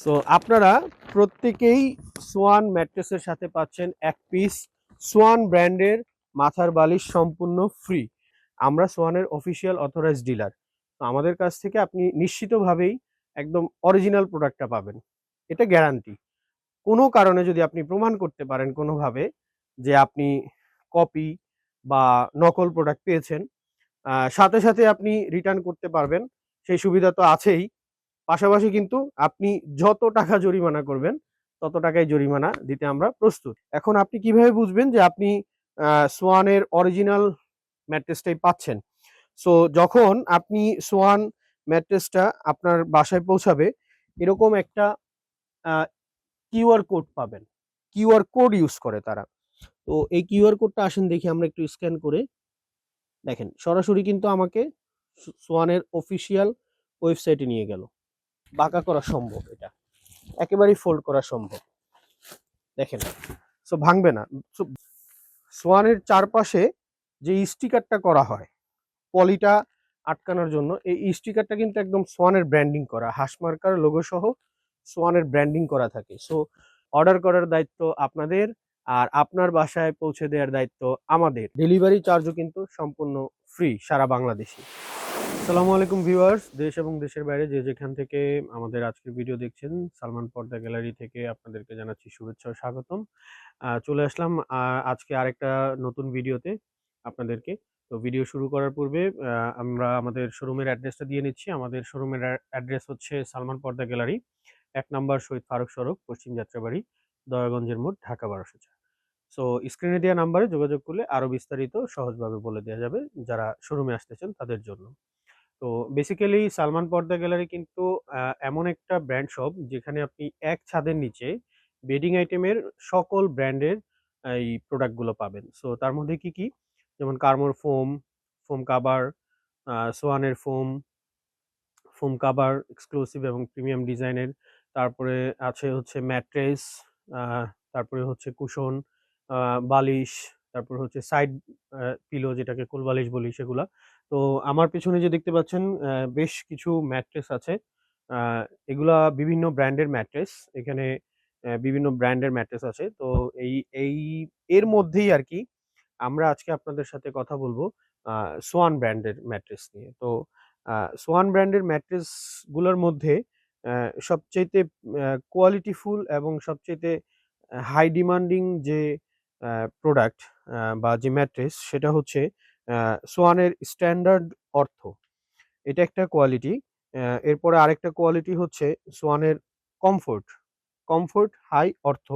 So আপনারা প্রত্যেকেই Schwann ম্যাট্রেসের সাথে পাচ্ছেন এক পিস সোয়ান ব্র্যান্ডের মাথার বালিশ সম্পূর্ণ ফ্রি আমরা সোয়ানের অফিসিয়াল অথরাইজ ডিলার তো আমাদের কাছ থেকে আপনি নিশ্চিতভাবেই একদম অরিজিনাল প্রোডাক্টটা পাবেন। এটা গ্যারান্টি কোনো কারণে যদি আপনি প্রমাণ করতে পারেন কোনোভাবে যে আপনি কপি বা নকল প্রোডাক্ট পেয়েছেন সাথে সাথে আপনি রিটার্ন করতে পারবেন, সেই সুবিধা তো আছেই। পাশাপাশি কিন্তু আপনি যত টাকা জরিমানা করবেন, তত টাকাই জরিমানা দিতে আমরা প্রস্তুত। এখন আপনি কীভাবে বুঝবেন যে আপনি সোয়ানের অরিজিনাল ম্যাট্রেসটাই পাচ্ছেন? সো যখন আপনি সোয়ান ম্যাট্রেসটা আপনার বাসায় পৌঁছাবে, এরকম একটা কিউআর কোড পাবেন। কিউআর কোড ইউজ করে তারা। তো এই কিউআর কোডটা আসেন দেখি আমরা একটু স্ক্যান করে দেখেন। সরাসরি কিন্তু আমাকে সোয়ানের অফিসিয়াল ওয়েবসাইটে নিয়ে গেল। বাঁকা করা সম্ভব এটা। একেবারেই ফোল্ড করা সম্ভব। দেখেন সো ভাঙবে না। সোয়ানের চারপাশে যে স্টিকারটা করা হয়, পলিটা আটকানোর জন্য, এই স্টিকারটা কিন্তু একদম সোয়ানের ব্র্যান্ডিং করা হাসমার্কার লোগো সহ সোয়ানের ব্র্যান্ডিং করা থাকে। সো অর্ডার করার দায়িত্ব আপনাদের আর আপনার বাসায় পৌঁছে দেওয়ার দায়িত্ব আমাদের। ডেলিভারি চার্জও কিন্তু সম্পূর্ণ ফ্রি সারা বাংলাদেশে। আসসালামু আলাইকুম ভিউয়ার্স, দেশ এবং দেশের বাইরে যে যেখান থেকে আমাদের আজকের ভিডিও দেখছেন, সালমান পর্দা গ্যালারি থেকে আপনাদেরকে জানাচ্ছি শুভেচ্ছা ও স্বাগতম। চলে আসলাম আজকে আরেকটা নতুন ভিডিওতে আপনাদেরকে। তো ভিডিও শুরু করার পূর্বে আমরা আমাদের শোরুমের অ্যাড্রেসটা দিয়ে নিচ্ছি। আমাদের শোরুমের অ্যাড্রেস হচ্ছে সালমান পর্দা গ্যালারি, এক নম্বর শহীদ ফারুক সড়ক, পশ্চিম যাত্রাবাড়ি, দয়াগঞ্জের মোড়, ঢাকা বারোশো চার সো স্ক্রিনে দেওয়া নাম্বারে যোগাযোগ করলে আরও বিস্তারিত সহজভাবে বলে দেওয়া যাবে যারা শোরুমে আসতেছেন তাদের জন্য। তো বেসিক্যালি সালমান পর্দা গ্যালারি কিন্তু এমন একটা ব্র্যান্ড শপ যেখানে আপনি এক ছাদের নিচে বেডিং আইটেমের সকল ব্র্যান্ডের এই প্রোডাক্টগুলো পাবেন। সো তার মধ্যে কি কি? যেমন কার্মোর ফোম ফোম কাবার সোয়ানের ফোম ফোম কাভার এক্সক্লুসিভ এবং প্রিমিয়াম ডিজাইনের তারপরে আছে হচ্ছে ম্যাট্রেস তারপরে হচ্ছে কুশন বালিশ, তারপরে হচ্ছে সাইড পিলো যেটাকে কোল বালিশ বলি সেগুলা। তো আমার পেছনে যে দেখতে পাচ্ছেন বেশ কিছু ম্যাট্রেস আছে। এগুলা বিভিন্ন ব্র্যান্ডের ম্যাট্রেস। এখানে বিভিন্ন ব্র্যান্ডের ম্যাট্রেস আছে। তো এই এই, এর মধ্যেই আর কি আমরা আজকে আপনাদের সাথে কথা বলব সোয়ান ব্র্যান্ডের ম্যাট্রেস নিয়ে। তো সোয়ান ব্র্যান্ডের ম্যাট্রেসগুলোর মধ্যে সবচাইতে কোয়ালিটিফুল এবং সবচাইতে হাই ডিমান্ডিং যে প্রোডাক্ট বা যে ম্যাট্রেস, সেটা হচ্ছে সোয়ানের স্ট্যান্ডার্ড অর্থ। এটা একটা কোয়ালিটি। এরপরে আরেকটা কোয়ালিটি হচ্ছে সোয়ানের কমফোর্ট। কমফোর্ট হাই অর্থ।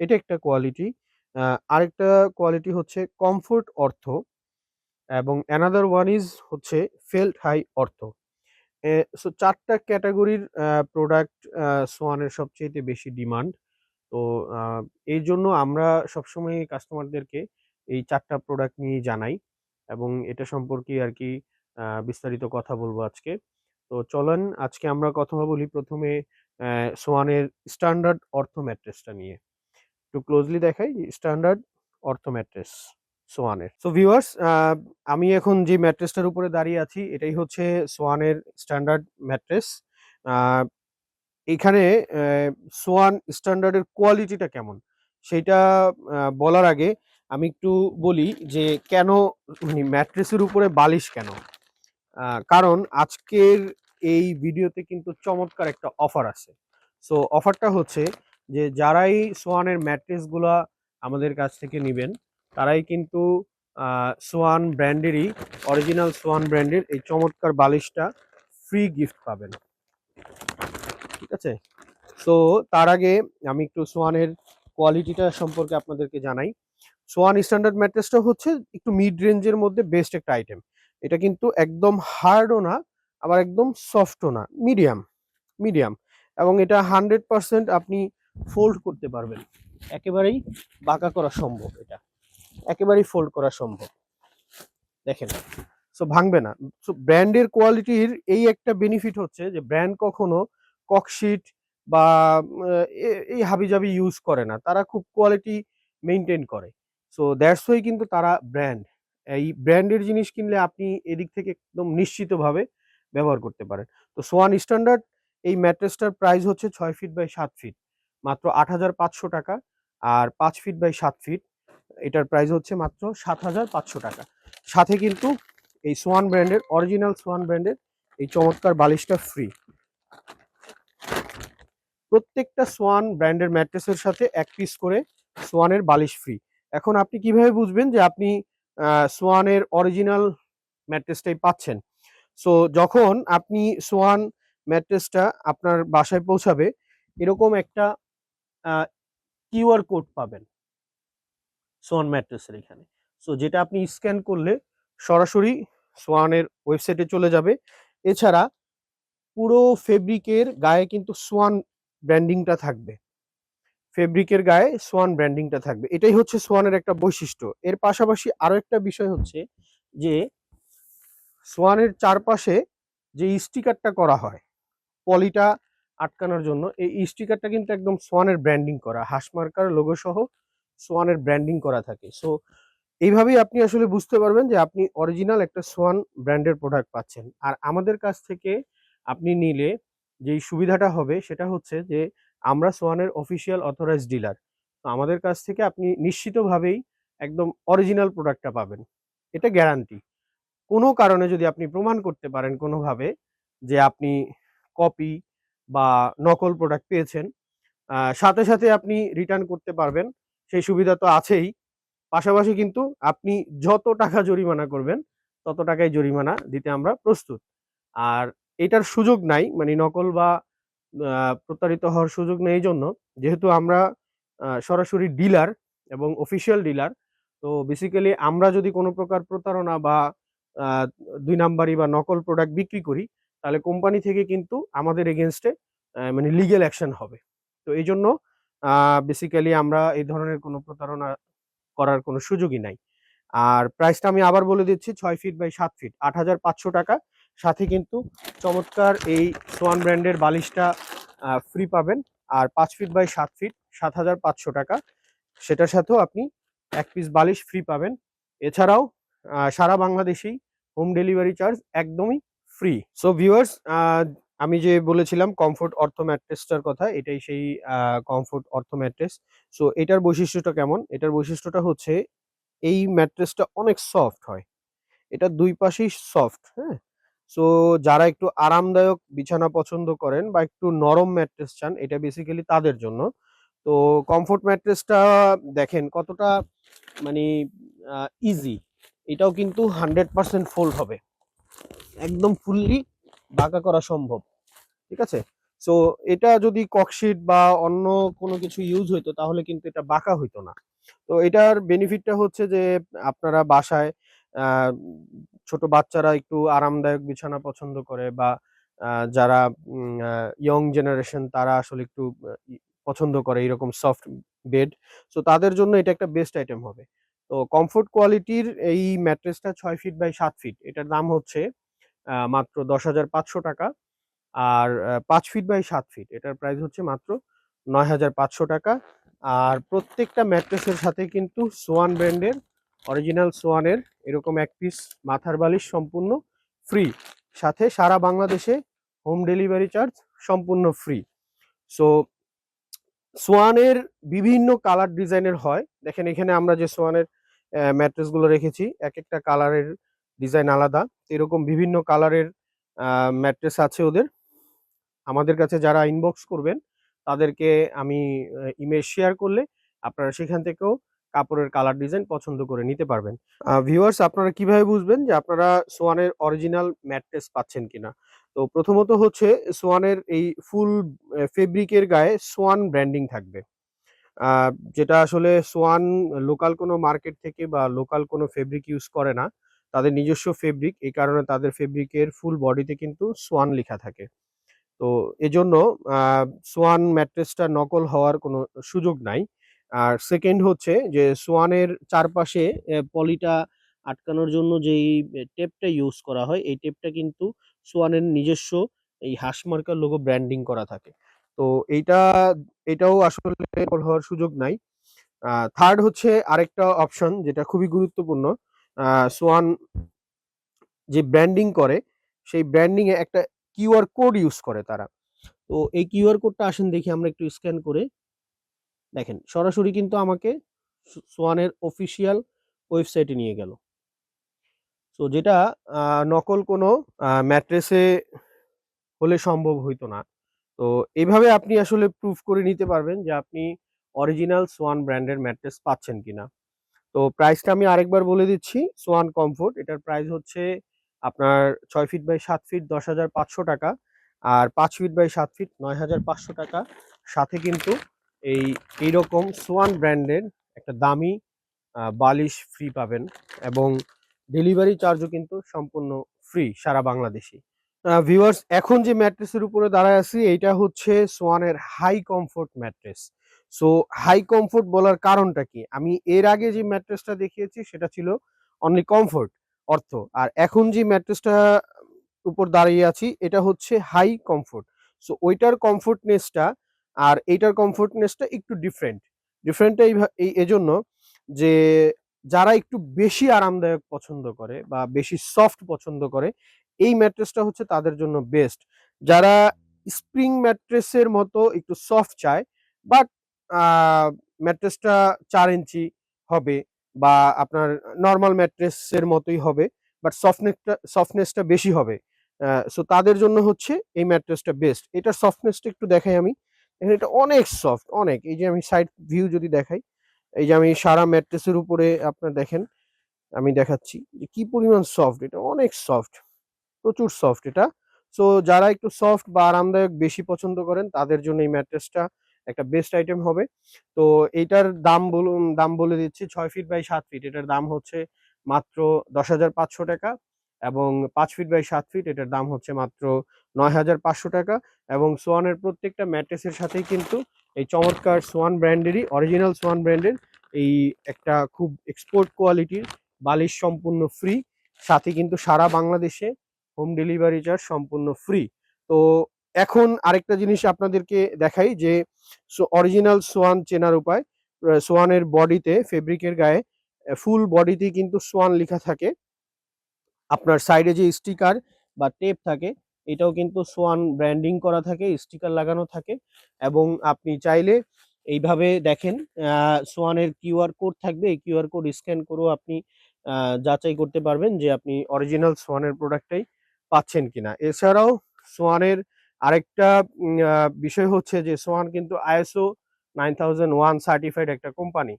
এটা একটা কোয়ালিটি। আরেকটা কোয়ালিটি হচ্ছে কমফোর্ট অর্থ। এবং অ্যানাদার ওয়ান ইজ হচ্ছে ফেল্ট হাই অর্থ। সো চারটা ক্যাটাগরির প্রোডাক্ট সোয়ানের সবচেয়ে বেশি ডিমান্ড তো এই জন্য আমরা সবসময় কাস্টমারদেরকে এই চারটা প্রোডাক্ট নিয়ে জানাই। এবং এটা সম্পর্কে আর কি বিস্তারিত কথা বলব আজকে। তো চলেন আজকে আমরা কথা বলি প্রথমে সোয়ানের স্ট্যান্ডার্ড অর্থ ম্যাট্রেসটা নিয়ে। একটু ক্লোজলি দেখাই, স্ট্যান্ডার্ড অর্থ ম্যাট্রেস সোয়ানের সো ভিউয়ার্স আমি এখন যে ম্যাট্রেসটার উপরে দাঁড়িয়ে আছি, এটাই হচ্ছে সোয়ানের স্ট্যান্ডার্ড ম্যাট্রেস। এখানে সোয়ান স্ট্যান্ডার্ডের কোয়ালিটিটা কেমন? সেটা বলার আগে আমি একটু বলি যে কেন মানে ম্যাট্রেসের উপরে বালিশ কেন? কারণ আজকের এই ভিডিওতে কিন্তু চমৎকার একটা অফার আছে। সো, অফারটা হচ্ছে যে যারাই সোয়ানের ম্যাট্রেসগুলা আমাদের কাছ থেকে নেবেন, তারাই কিন্তু সোয়ান ব্র্যান্ডেরই, অরিজিনাল সোয়ান ব্র্যান্ডের এই চমৎকার বালিশটা ফ্রি গিফট পাবেন। ঠিক আছে? তো তার আগে আমি একটু সোয়ানের কোয়ালিটিটা সম্পর্কে আপনাদেরকে জানাই। সোয়ান স্ট্যান্ডার্ড ম্যাট্রেসটা হচ্ছে একটু মিড রেঞ্জের মধ্যে বেস্ট একটা আইটেম এটা কিন্তু একদম হার্ডও না, আবার একদম সফটও না মিডিয়াম মিডিয়াম এবং এটা হান্ড্রেড পার্সেন্ট আপনি ফোল্ড করতে পারবেন। একেবারেই বাঁকা করা সম্ভব এটা। একেবারেই ফোল্ড করা সম্ভব। দেখেন সো ভাঙবে না। সো ব্র্যান্ডের কোয়ালিটির এই একটা বেনিফিট হচ্ছে যে ব্র্যান্ড কখনো ককশিট বা এই হাবিজাবি ইউজ করে না। তারা খুব কোয়ালিটি মেনটেন করে। সো দ্যাটস ওয়াই কিন্তু তারা ব্র্যান্ড এই ব্র্যান্ডের জিনিস কিনলে আপনি এদিক থেকে একদম নিশ্চিতভাবে ব্যবহার করতে পারেন। তো, সোয়ান স্ট্যান্ডার্ড, এই ম্যাট্রেসটার প্রাইস হচ্ছে ছয় ফিট বাই সাত ফিট মাত্র আট হাজার পাঁচশো টাকা আর পাঁচ ফিট বাই সাত ফিট এটার প্রাইস হচ্ছে মাত্র সাত হাজার পাঁচশো টাকা। সাথে কিন্তু এই সোয়ান ব্র্যান্ডের অরিজিনাল সোয়ান ব্র্যান্ডের এই চমৎকার বালিশটা ফ্রি প্রত্যেকটা সোয়ান ব্র্যান্ডের ম্যাট্রেসের সাথে এক পিস করে সোয়ানের বালিশ ফ্রি এখন আপনি কীভাবে বুঝবেন যে আপনি সোয়ানের অরিজিনাল ম্যাট্রেসটাই পাচ্ছেন? সো যখন আপনি সোয়ান ম্যাট্রেসটা আপনার বাসায় পৌঁছাবে, এরকম একটা কিউআর কোড পাবেন। সোয়ান ম্যাট্রেসের এখানে। সো যেটা আপনি স্ক্যান করলে সরাসরি সোয়ানের ওয়েবসাইটে চলে যাবে। এছাড়া পুরো ফেব্রিকের গায়ে কিন্তু সোয়ান ব্র্যান্ডিংটা থাকবে। ফেব্রিকের গায়ে সোয়ান ব্র্যান্ডিংটা থাকবে। এটাই হচ্ছে সোয়ানের একটা বৈশিষ্ট্য। এর পাশাপাশি আরও একটা বিষয় হচ্ছে যে, সোয়ানের চারপাশে যে স্টিকারটা করা হয়, পলিটা আটকানোর জন্য, এই স্টিকারটা কিন্তু একদম সোয়ানের ব্র্যান্ডিং করা হাসমার্কার লোগো সহ সোয়ানের ব্র্যান্ডিং করা থাকে। সো এইভাবেই আপনি আসলে বুঝতে পারবেন যে আপনি অরিজিনাল একটা সোয়ান ব্র্যান্ডের প্রোডাক্ট পাচ্ছেন। আর আমাদের কাছ থেকে আপনি নিলে যেই সুবিধাটা হবে সেটা হচ্ছে যে আমরা সোয়ানের অফিসিয়াল অথরাইজ ডিলার তো আমাদের কাছ থেকে আপনি নিশ্চিতভাবেই একদম অরিজিনাল প্রোডাক্টটা পাবেন। এটা গ্যারান্টি কোনো কারণে যদি আপনি প্রমাণ করতে পারেন কোনোভাবে যে আপনি কপি বা নকল প্রোডাক্ট পেয়েছেন সাথে সাথে আপনি রিটার্ন করতে পারবেন। সেই সুবিধা তো আছেই। পাশাপাশি কিন্তু আপনি যত টাকা জরিমানা করবেন, তত টাকাই জরিমানা দিতে আমরা প্রস্তুত। আর এটার সুযোগ নাই মানে নকল বা প্রতারিত হওয়ার সুযোগ নেই এই জন্য যেহেতু আমরা সরাসরি ডিলার এবং অফিসিয়াল ডিলার, তো বেসিক্যালি আমরা যদি কোনো প্রকার প্রতারণা বা দুই নাম্বারি বা নকল প্রোডাক্ট বিক্রি করি, তাহলে কোম্পানি থেকে কিন্তু আমাদের এগেনস্টে মানে লিগেল অ্যাকশন হবে। তো এই জন্য বেসিক্যালি আমরা এই ধরনের কোনো প্রতারণা করার কোনো সুযোগই নাই। আর প্রাইসটা আমি আবার বলে দিচ্ছি, ছয় ফিট বাই সাত ফিট আট হাজার পাঁচশো টাকা। সাথে কিন্তু চমৎকার এই সোয়ান ব্র্যান্ডের বালিশটা ফ্রি পাবেন। আর পাঁচ ফিট বাই সাত ফিট সাত হাজার পাঁচশো টাকা। সেটার সাথেও আপনি এক পিস বালিশ ফ্রি পাবেন। এছাড়াও সারা বাংলাদেশেই হোম ডেলিভারি চার্জ একদমই ফ্রি সো ভিউয়ার্স আমি যে বলেছিলাম কমফোর্ট অর্থ ম্যাট্রেসটার কথা, এটাই সেই কমফোর্ট অর্থ ম্যাট্রেস সো এটার বৈশিষ্ট্যটা কেমন? এটার বৈশিষ্ট্যটা হচ্ছে, এই ম্যাট্রেসটা অনেক সফট হয়। এটা দুই পাশেই সফট হ্যাঁ? সো যারা একটু আরামদায়ক বিছানা পছন্দ করেন বা একটু নরম ম্যাট্রেস চান, এটা বেসিক্যালি তাদের জন্য। তো কমফোর্ট ম্যাট্রেসটা দেখেন কতটা মানে ইজি এটাও কিন্তু হান্ড্রেড পার্সেন্ট ফোল্ড হবে। একদম ফুললি বাঁকা করা সম্ভব। ঠিক আছে? সো এটা যদি ককশিট বা অন্য কোনো কিছু ইউজ হইতো, তাহলে কিন্তু এটা বাঁকা হইতো না। তো, এটার বেনিফিটটা হচ্ছে যে, আপনারা বাসায় ছোট বাচ্চারা একটু আরামদায়ক বিছানা পছন্দ করে বা যারা ইয়ং জেনারেশন তারা আসলে একটু পছন্দ করে এরকম সফট বেড সো তাদের জন্য এটা একটা বেস্ট আইটেম হবে। তো কমফোর্ট কোয়ালিটির এই ম্যাট্রেসটা ছয় ফিট বাই সাত ফিট এটার দাম হচ্ছে মাত্র দশ হাজার পাঁচশো টাকা। আর পাঁচ ফিট বাই সাত ফিট এটার প্রাইস হচ্ছে মাত্র নয় হাজার পাঁচশো টাকা। আর প্রত্যেকটা ম্যাট্রেসের সাথে কিন্তু সোয়ান ব্র্যান্ডের অরিজিনাল সোয়ানের এরকম এক পিস মাথার বালিশ সম্পূর্ণ ফ্রি সাথে সারা বাংলাদেশে হোম ডেলিভারি চার্জ সম্পূর্ণ ফ্রি সো সোয়ানের বিভিন্ন কালার ডিজাইনের হয়। দেখেন এখানে আমরা যে সোয়ানের ম্যাট্রেসগুলো রেখেছি, এক একটা কালারের ডিজাইন আলাদা। এরকম বিভিন্ন কালারের ম্যাট্রেস আছে ওদের। আমাদের কাছে যারা ইনবক্স করবেন, তাদেরকে আমি ইমেজ শেয়ার করলে আপনারা সেখান থেকেও কাপড়ের কালার ডিজাইন পছন্দ করে নিতে পারবেন। ভিউয়ার্স আপনারা কীভাবে বুঝবেন যে আপনারা সোয়ানের অরিজিনাল ম্যাট্রেস পাচ্ছেন কিনা? তো প্রথমত হচ্ছে সোয়ানের এই ফুল ফেব্রিকের গায়ে সোয়ান ব্র্যান্ডিং থাকবে। যেটা আসলে সোয়ান লোকাল কোনো মার্কেট থেকে বা লোকাল কোনো ফেব্রিক ইউজ করে না, তাদের নিজস্ব ফেব্রিক এই কারণে তাদের ফেব্রিকের ফুল বডিতে কিন্তু সোয়ান লেখা থাকে। তো এজন্য সোয়ান ম্যাট্রেসটা নকল হওয়ার কোনো সুযোগ নাই। আর সেকেন্ড হচ্ছে যে সোয়ানের চারপাশে পলিটা আটকানোর জন্য যেই টেপটা ইউজ করা হয়, এই টেপটা কিন্তু সোয়ানের নিজস্ব এই হাঁসমার্কার লোগো ব্র্যান্ডিং করা থাকে। তো এইটা, এটাও আসলে হওয়ার সুযোগ নাই। থার্ড হচ্ছে আরেকটা অপশন যেটা খুবই গুরুত্বপূর্ণ সোয়ান যে ব্র্যান্ডিং করে, সেই ব্র্যান্ডিং এ একটা কিউআর কোড ইউজ করে তারা। তো এই কিউআর কোডটা আসেন দেখি আমরা একটু স্ক্যান করে দেখেন, সরাসরি কিন্তু আমাকে সোয়ানের অফিসিয়াল ওয়েবসাইটে নিয়ে গেল। সো যেটা নকল কোনো ম্যাট্রেসে হলে সম্ভব হইতো না। তো এইভাবে আপনি আসলে প্রুফ করে নিতে পারবেন যে আপনি অরিজিনাল সোয়ান ব্র্যান্ডের ম্যাট্রেস পাচ্ছেন কিনা। তো প্রাইসটা আমি আরেকবার বলে দিচ্ছি, সোয়ান কমফোর্ট এটার প্রাইস হচ্ছে আপনার ছয় ফিট বাই সাত ফিট দশ হাজার পাঁচশো টাকা, আর পাঁচ ফিট বাই সাত ফিট নয় হাজার পাঁচশো টাকা। সাথে কিন্তু এই, এইরকম সোয়ান ব্র্যান্ডের একটা দামি বালিশ ফ্রি পাবেন এবং ডেলিভারি চার্জও কিন্তু সম্পূর্ণ ফ্রি সারা বাংলাদেশে ভিউয়ার্স এখন যে ম্যাট্রেসের উপরে দাঁড়ায় আছি, এইটা হচ্ছে সোয়ানের high comfort mattress so high comfort বলার কারণটা কি? আমি এর আগে যে ম্যাট্রেসটা দেখিয়েছি, সেটা ছিল অনলি কমফোর্ট অর্থ। আর এখন যে ম্যাট্রেসটা উপর দাঁড়িয়ে আছি, এটা হচ্ছে হাই কমফোর্ট সো ওইটার কমফোর্টনেসটা আর এইটার কমফোর্টনেসটা একটু ডিফারেন্ট ডিফারেন্টটা এই এজন্য যে যারা একটু বেশি আরামদায়ক পছন্দ করে বা বেশি সফট পছন্দ করে, এই ম্যাট্রেসটা হচ্ছে তাদের জন্য বেস্ট যারা স্প্রিং ম্যাট্রেসের মতো একটু সফট চায় বাট ম্যাট্রেসটা চার ইঞ্চি হবে বা আপনার নর্মাল ম্যাট্রেসের মতোই হবে বাট সফটনেসটা সফটনেসটা বেশি হবে। সো তাদের জন্য হচ্ছে এই ম্যাট্রেসটা বেস্ট এটার সফটনেসটা একটু দেখাই আমি। এটা অনেক সফট অনেক। এই যে আমি সাইড ভিউ যদি দেখাই, এই যে আমি সারা ম্যাট্রেসের উপরে আপনার দেখেন, আমি দেখাচ্ছি যে কি পরিমাণ সফট এটা অনেক সফট প্রচুর সফট এটা। সো যারা একটু সফট বা আরামদায়ক বেশি পছন্দ করেন, তাদের জন্য এই ম্যাট্রেসটা একটা বেস্ট আইটেম হবে। তো এইটার দাম বলুন, দাম বলে দিচ্ছি ছয় ফিট বাই সাত ফিট এটার দাম হচ্ছে মাত্র দশ টাকা এবং পাঁচ ফিট বাই সাত ফিট এটার দাম হচ্ছে মাত্র নয় হাজার পাঁচশো টাকা এবং সোয়ানের প্রত্যেকটা ম্যাট্রেসের সাথেই কিন্তু এই চমৎকার সোয়ান ব্র্যান্ডেরই অরিজিনাল সোয়ান ব্র্যান্ডের এই একটা খুব এক্সপোর্ট কোয়ালিটির বালিশ সম্পূর্ণ ফ্রি সাথে কিন্তু সারা বাংলাদেশে হোম ডেলিভারি চার্জ সম্পূর্ণ ফ্রি তো এখন আরেকটা জিনিস আপনাদেরকে দেখাই যে অরিজিনাল সোয়ান চেনার উপায় সোয়ানের বডিতে ফেব্রিকের গায়ে ফুল বডিতে কিন্তু সোয়ান লেখা থাকে। আপনার সাইডে যে স্টিকার বা টেপ থাকে এটাও কিন্তু সোয়ান ব্র্যান্ডিং করা থাকে, স্টিকার লাগানো থাকে এবং আপনি চাইলে এইভাবে দেখেন সোয়ানের কিউআর কোড থাকবে, এই কিউআর কোড স্ক্যান করেও আপনি যাচাই করতে পারবেন যে আপনি অরিজিনাল সোয়ানের প্রোডাক্টটাই পাচ্ছেন কিনা। এছাড়াও সোয়ানের আরেকটা বিষয় হচ্ছে যে সোয়ান কিন্তু ISO nine thousand one certified একটা কোম্পানি।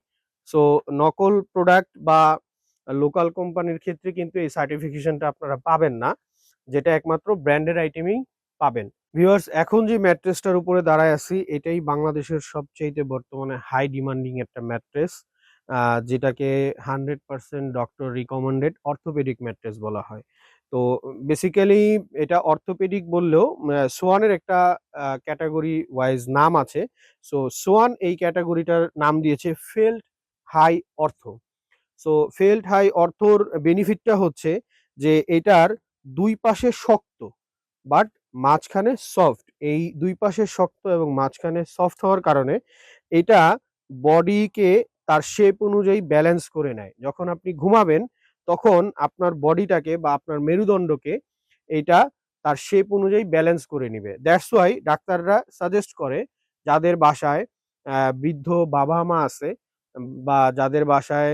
সো, নকল প্রোডাক্ট বা লোকাল কোম্পানির ক্ষেত্রে কিন্তু এই সার্টিফিকেশনটা আপনারা পাবেন না। যেটা একমাত্র ব্র্যান্ডেড আইটেমই পাবেন। ভিউয়ার্স, এখন যে ম্যাট্রেসটার উপরে দাঁড়ায় আছি, এটাই বাংলাদেশের সবচাইতে বর্তমানে হাই ডিমান্ডিং একটা ম্যাট্রেস যেটাকে hundred percent doctor recommended orthopaedic mattress বলা হয়। তো, বেসিক্যালি এটা অর্থোপেডিক বললেও সোয়ানের একটা ক্যাটাগরি ওয়াইজ নাম আছে। সো, সোয়ান এই ক্যাটাগরিটার নাম দিয়েছে ফেল্ড হাই অর্থ। সো, ফেল্ড হাই অর্থর বেনিফিটটা হচ্ছে যে, এটার দুই পাশে শক্ত বাট মাঝখানে সফট এই দুই পাশে শক্ত এবং মাঝখানে সফট হওয়ার কারণে এটা বডিকে তার শেপ অনুযায়ী ব্যালেন্স করে নেয়। যখন আপনি ঘুমাবেন, তখন আপনার বডিটাকে বা আপনার মেরুদণ্ডকে এটা তার শেপ অনুযায়ী ব্যালেন্স করে নিবে। দ্যাটস ওয়াই ডাক্তাররা সাজেস্ট করে, যাদের বাসায় বৃদ্ধ বাবা মা আছে, বা যাদের বাসায়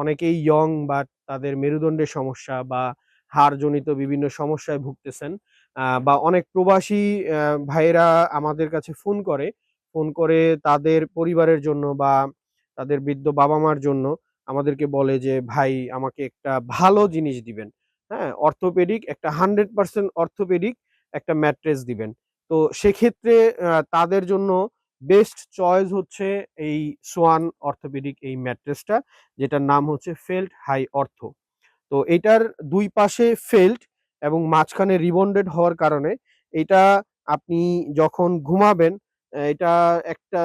অনেকেই ইয়ং বা তাদের মেরুদণ্ডের সমস্যা বা হাড়জনিত বিভিন্ন সমস্যায় ভুগতেছেন বা অনেক প্রবাসী ভাইয়েরা আমাদের কাছে ফোন করে ফোন করে তাদের পরিবারের জন্য বা তাদের বৃদ্ধ বাবা মার জন্য আমাদেরকে বলে যে, ভাই, আমাকে একটা ভালো জিনিস দিবেন। হ্যাঁ অর্থোপেডিক, একটা হান্ড্রেড পার্সেন্ট অর্থোপেডিক একটা ম্যাট্রেস দিবেন। তো সেক্ষেত্রে তাদের জন্য বেস্ট চয়েস হচ্ছে এই সোয়ান অর্থোপেডিক এই ম্যাট্রেসটা, যেটার নাম হচ্ছে ফেল্ট হাই অর্থ। তো এটার দুই পাশে ফেল্ট এবং মাঝখানে রিবন্ডেড হওয়ার কারণে এটা আপনি যখন ঘুমাবেন এটা একটা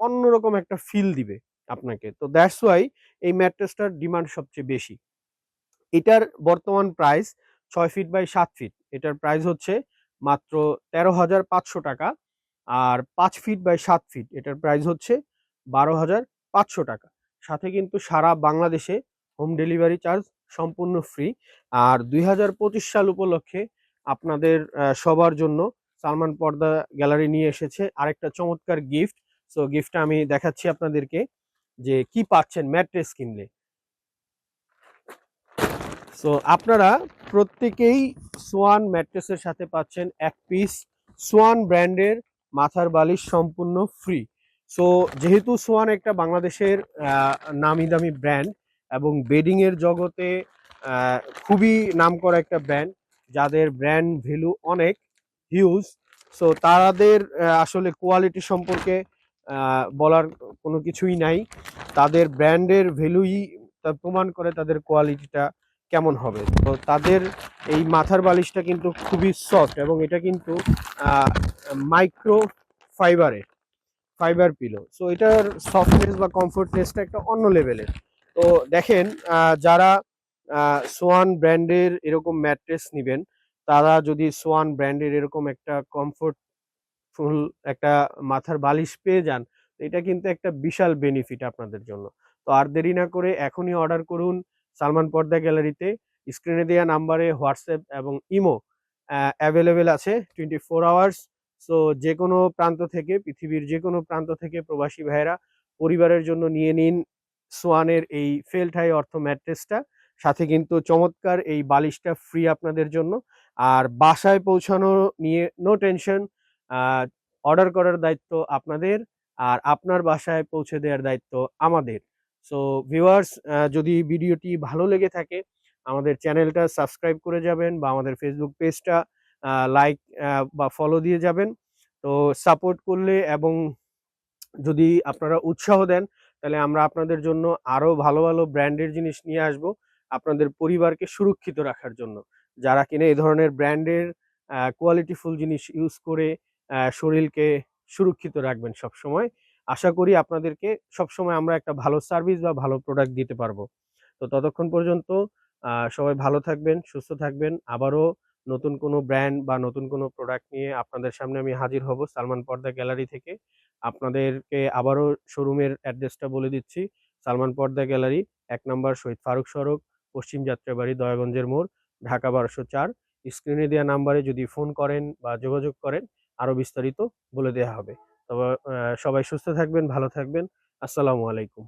অন্যরকম একটা ফিল দিবে আপনাকে। তো দ্যাটস ওয়াই এই ম্যাট্রেসটার ডিমান্ড সবচেয়ে বেশি। এটার বর্তমান প্রাইস ছয় ফিট বাই সাত ফিট এটার প্রাইস হচ্ছে মাত্র তেরো হাজার পাঁচশো টাকা আর পাঁচ ফিট বাই সাত ফিট এটার প্রাইস হচ্ছে বারো হাজার পাঁচশো টাকা। সাথে কিন্তু সারা বাংলাদেশে হোম ডেলিভারি চার্জ সম্পূর্ণ ফ্রি আর দুই হাজার পঁচিশ সাল উপলক্ষে আপনাদের সবার জন্য সালমান পর্দা গ্যালারি নিয়ে এসেছে আরেকটা চমৎকার গিফট সো গিফটটা আমি দেখাচ্ছি আপনাদেরকে যে কি পাচ্ছেন ম্যাট্রেস কিনলে। সো আপনারা প্রত্যেকেই সোয়ান ম্যাট্রেসের সাথে পাচ্ছেন এক পিস সোয়ান ব্র্যান্ডের মাথার বালিশ সম্পূর্ণ ফ্রি সো যেহেতু সোয়ান একটা বাংলাদেশের নামি দামি ব্র্যান্ড এবং বেডিং এর জগতে খুবই নামকরা একটা ব্র্যান্ড যাদের ব্র্যান্ড ভ্যালু অনেক হিউজ সো তাদের আসলে কোয়ালিটি সম্পর্কে বলার কোনো কিছুই নাই। তাদের ব্র্যান্ডের ভ্যালুই প্রমাণ করে তাদের কোয়ালিটিটা কেমন হবে। তো তাদের এই মাথার বালিশটা কিন্তু খুবই সফট এবং এটা কিন্তু মাইক্রো ফাইবারের ফাইবার পিলো সো এটার সফটনেস বা কমফোর্টনেসটা একটা অন্য লেভেলের তো দেখেন যারা সোয়ান ব্র্যান্ডের এরকম ম্যাট্রেস নেবেন, তারা যদি সোয়ান ব্র্যান্ডের এরকম একটা কমফোর্টফুল একটা মাথার বালিশ পেয়ে যান, এটা কিন্তু একটা বিশাল বেনিফিট আপনাদের জন্য। তো আর দেরি না করে এখনই অর্ডার করুন সালমান পর্দা গ্যালারিতে স্ক্রিনে দেওয়া নাম্বারে হোয়াটসঅ্যাপ এবং ইমো অ্যাভেলেবেল আছে টোয়েন্টি ফোর আওয়ার্স সো যে কোনো প্রান্ত থেকে, পৃথিবীর যে কোনো প্রান্ত থেকে প্রবাসী ভাইয়েরা পরিবারের জন্য নিয়ে নিন সোয়ানের এই ফেলঠাই অর্থ ম্যাট্রেসটা, সাথে কিন্তু চমৎকার এই বালিশটা ফ্রি আপনাদের জন্য। আর বাসায় পৌঁছানো নিয়ে নো টেনশন অর্ডার করার দায়িত্ব আপনাদের আর আপনার বাসায় পৌঁছে দেওয়ার দায়িত্ব আমাদের। সো ভিউয়ার্স যদি ভিডিওটি ভালো লেগে থাকে, আমাদের চ্যানেলটা সাবস্ক্রাইব করে যাবেন বা আমাদের ফেসবুক পেজটা লাইক বা ফলো দিয়ে যাবেন। তো সাপোর্ট করলে এবং যদি আপনারা উৎসাহ দেন তাহলে আমরা আপনাদের জন্য আরও ভালো ভালো ব্র্যান্ডের জিনিস নিয়ে আসব আপনাদের পরিবারকে সুরক্ষিত রাখার জন্য। যারা কিনা এই ধরনের ব্র্যান্ডের কোয়ালিটিফুল জিনিস ইউজ করে শরীরকে সুরক্ষিত রাখবেন সব সময় আশা করি আপনাদেরকে সবসময় আমরা একটা ভালো সার্ভিস বা ভালো প্রোডাক্ট দিতে পারব। তো ততক্ষণ পর্যন্ত সবাই ভালো থাকবেন, সুস্থ থাকবেন। আবারও নতুন কোনো ব্র্যান্ড বা নতুন কোনো প্রোডাক্ট নিয়ে আপনাদের সামনে আমি হাজির হব সালমান পর্দা গ্যালারি থেকে। আপনাদেরকে আবারও শোরুমের অ্যাড্রেসটা বলে দিচ্ছি। সালমান পর্দা গ্যালারি, এক নম্বর শহীদ ফারুক সড়ক, পশ্চিম যাত্রাবাড়ি, দয়াগঞ্জের মোড়, ঢাকা বারোশো চার। স্ক্রিনে দেওয়া নাম্বারে যদি ফোন করেন বা যোগাযোগ করেন, আরও বিস্তারিত বলে দেওয়া হবে। তবে সবাই সুস্থ থাকবেন, ভালো থাকবেন। আসসালামু আলাইকুম।